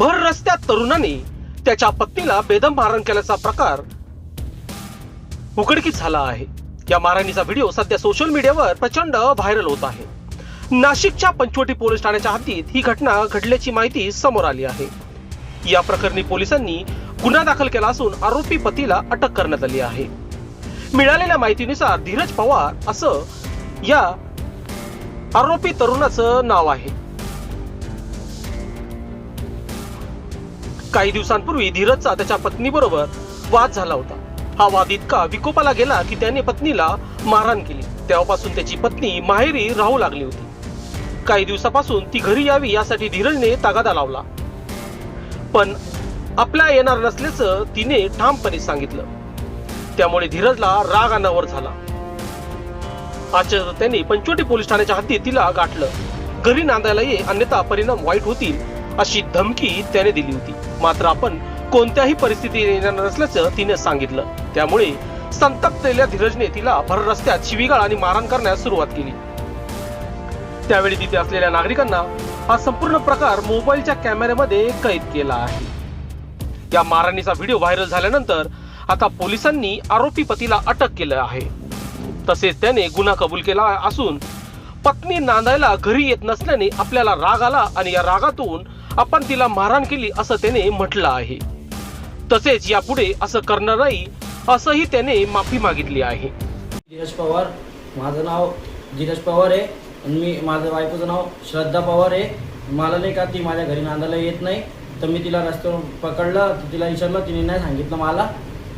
भर रस्त्यात तरुणाने त्याच्या पत्नीला बेदम मारण केल्याचा प्रकार उघडकीस झाला आहे. या मारहाणीचा व्हिडिओ सध्या सोशल मीडियावर प्रचंड व्हायरल होत आहे. नाशिकच्या पंचवटी पोलीस ठाण्याच्या हद्दीत ही घटना घडल्याची माहिती समोर आली आहे. या प्रकरणी पोलिसांनी गुन्हा दाखल केला असून आरोपी पतीला अटक करण्यात आली आहे. मिळालेल्या माहितीनुसार धीरज पवार असं या आरोपी तरुणाचं नाव आहे. काही दिवसांपूर्वी धीरजचा त्याच्या पत्नीबरोबर वाद झाला होता. हा वाद इतका विकोपाला गेला की त्याने पत्नीला मारहाण केली. तेव्हापासून त्याची पत्नी माहेरी राहू लागली होती. काही दिवसापासून ती घरी यावी यासाठी धीरजने तागादा लावला. पण आपल्या येणार नसल्याचं तिने ठामपणे सांगितलं. त्यामुळे धीरजला राग अनावर झाला. आजच्या त्याने पंचवटी पोलीस ठाण्याच्या हद्दीत तिला गाठलं. घरी नांदायला ये अन्यथा परिणाम वाईट होतील अशी धमकी त्याने दिली होती. मात्र आपण कोणत्याही परिस्थितीत येणार नसल्याचं तिने सांगितलं. त्यामुळे संतप्तलेल्या धीरजने तिला भर रस्त्यात शिवीगाळ आणि मारहाण करण्यास सुरुवात केली. त्यावेळी तिथे असलेल्या नागरिकांना हा संपूर्ण प्रकार मोबाईलच्या कॅमेऱ्यामध्ये कैद केला आहे. या मारहाणीचा व्हिडिओ व्हायरल झाल्यानंतर आता पोलिसांनी आरोपी पतीला अटक केलं आहे. तसेच त्याने गुन्हा कबूल केला असून पत्नी नांदायला घरी येत नसल्याने आपल्याला राग आला आणि या रागातून आपण तिला मारहाण केली असं त्याने म्हटलं आहे. तसेच यापुढे असं करणार नाही असंही त्याने माफी मागितली आहे. धीरज पवार माझं नाव धीरज पवार आहे आणि मी माझं बायकोचं नाव श्रद्धा पवार आहे. मला नाही का ती माझ्या घरी नांदायला येत नाही. तर मी तिला रस्त्यावर पकडलं तिला विचारलं तिने नाही सांगितलं मला.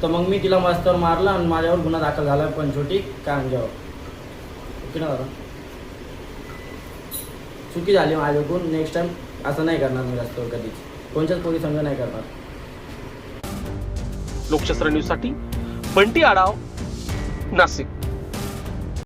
तर मग मी तिला रस्त्यावर मारलं आणि माझ्यावर गुन्हा दाखल झाला पंचवटी कांजावर ओके ना दादा? चुकी झाली माझ्याकडून नेक्स्ट टाइम असं नाही करणार मी रस्त्यावर कधीच. कोणत्याच पोलीस संघ नाही करणार. लोकशास्त्र न्यूजसाठी बंटी आडाव नाशिक.